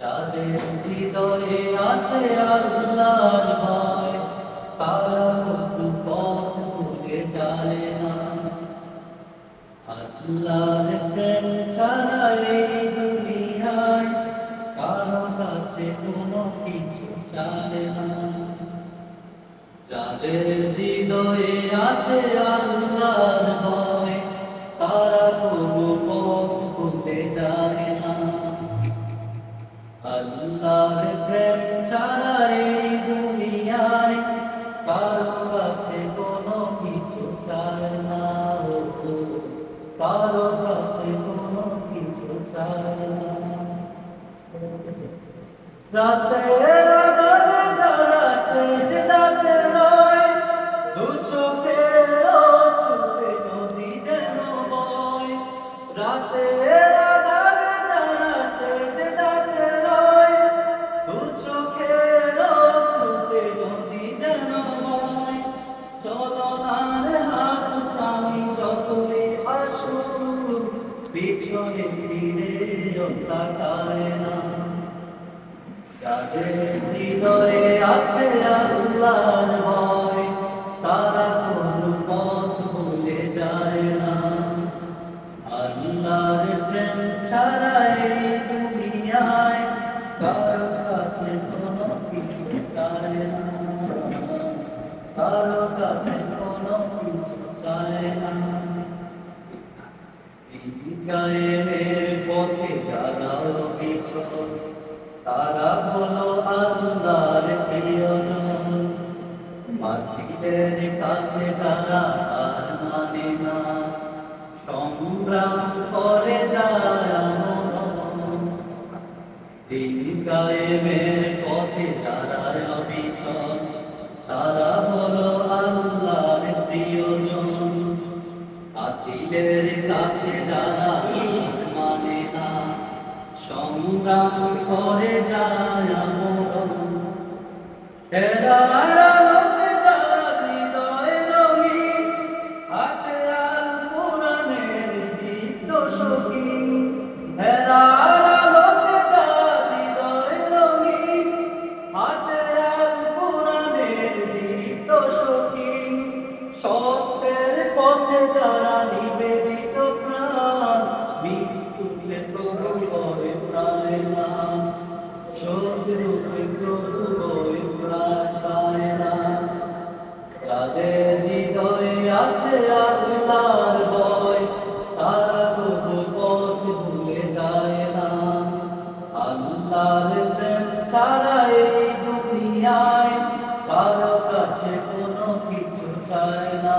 যাদের হৃদয়ে আছে আল্লাহর ভয় তারা কবু পথ ভুলে যায় কারও কাছে কোনো কিছু চায় না। যাদের হৃদয়ে আছে আল্লাহর ভয়, তারা যায় না। আল্লাহর প্রেম ছাড়া এই দুনিয়ায় কারও কাছে কোনো কিছু চায় না। কারও কাছে কোনো কিছু চায় না। রাতের পিছনে ফিরে তাকায় না যাদের হৃদয়ে আছে আল্লাহর মানে সংগ্রাম করে মরণ যারা অবিচল তারা হলো আল্লাহর কাছে যারা মানে না সংগ্রাম করে যায় মরণ এরা যারা হৃদয়ে রঙিন, হাতে যারা নিবেদিত প্রাণ মৃত্যুকে প্রভু করে প্রায় না শত্রুকে প্রভু করে প্রায় না। যাদের হৃদয়ে আছে আল্লাহর ভয়, তারা প্রভু পথ ভুলে যায় না। আল্লাহর প্রেম ছাড়া এই দুনিয়ায় কারও কাছে কোনো কিছু চায় না।